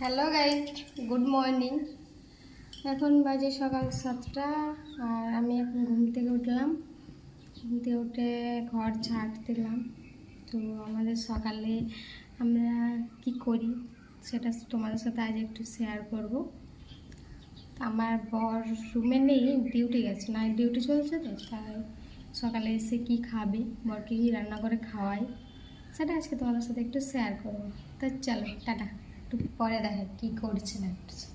Hello guys good morning. এখন বাজে সকাল সাতটা, আর আমি এখন ঘুম থেকে উঠলাম। ঘুম থেকে উঠে ঘর ঝাড় দিলাম। তো আমাদের সকালে আমরা কি করি সেটা তোমাদের সাথে আজ একটু শেয়ার করব। আমার বর রুমে নেই ডিউটি গেছে। না ডিউটি চলছে তো, তাই সকালে এসে কি খাবে? বরকে কি রান্না করে খাওয়াই? সেটা আজকে তোমাদের সাথে একটু শেয়ার করব। তো চলো, টাটা। একটু পরে দেখা কি করছে না করছে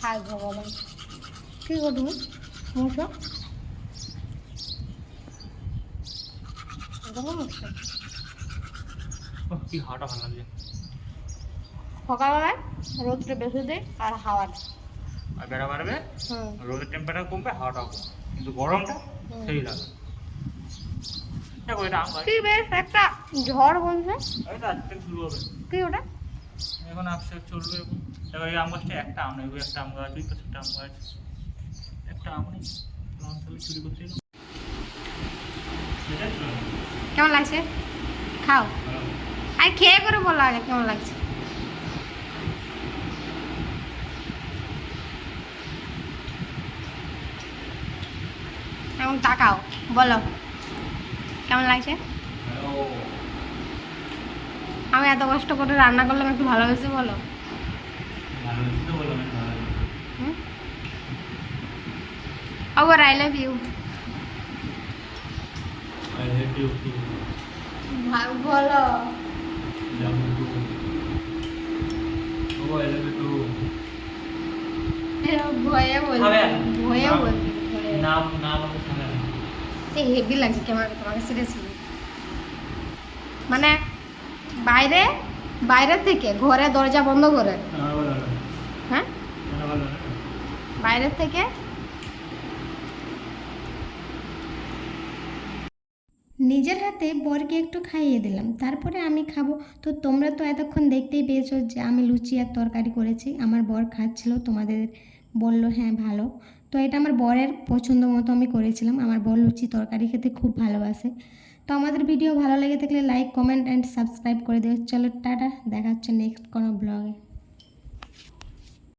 হাই ভগবান। কি হাওয়াটা ভালো লাগছে। সকালবেলায় রোদটা বেশি দেয় আর হাওয়াটা। আর বেড়া বাড়বে? রোদের টেম্পারেচার কমবে হাওয়াটাও কমবে। কিন্তু গরমটা সেই লাগে। আম কি। বেশ একটা ঝড় বলছে। এই তো আজকে শুরু হবে। কি ওটা? এখন আসছে চলবে দেখো এই আম গাছটা একটা আম নেই একটা আম গাছ পাশে আম গাছ। একটা আম নেই। চুরি করতে। কেমন লাগছে? খাও। ভালো। আর খেয়ে করে বলো আগে কেমন লাগছে। এখন তাকাও বলো। কেমন লাগছে? আমি এত কষ্ট করে রান্না করলাম একটু বলো। ভালো হয়েছে। হুম? আবার আই লাভ ইউ বলো. ভয়ে বলছি খাবে? ভয়ে নাম- নাম নাম এই হেভি লাগছে কেমন তোমাকে সিরিয়াসলি মানে বাইরে বাইরে থেকে ঘরে দরজা বন্ধ করে। হ্যাঁ? বাইরের থেকে নিজের হাতে বরকে একটু খাইয়ে দিলাম। তারপরে আমি খাব। তো তোমরা তো এতক্ষণ দেখতেই পেয়েছ যে আমি লুচি আর তরকারি করেছি। আমার বর খাচ্ছিল, তোমাদের বলল হ্যাঁ ভালো। তো এটা আমার বরের পছন্দ মতো আমি করেছিলাম। আমার বর লুচি তরকারি খেতে খুব ভালোবাসে। তো আমাদের ভিডিও ভালো লেগে থাকলে লাইক কমেন্ট অ্যান্ড সাবস্ক্রাইব করে দিও। চলো, টাটা, দেখা হচ্ছে নেক্সট কোনো ব্লগে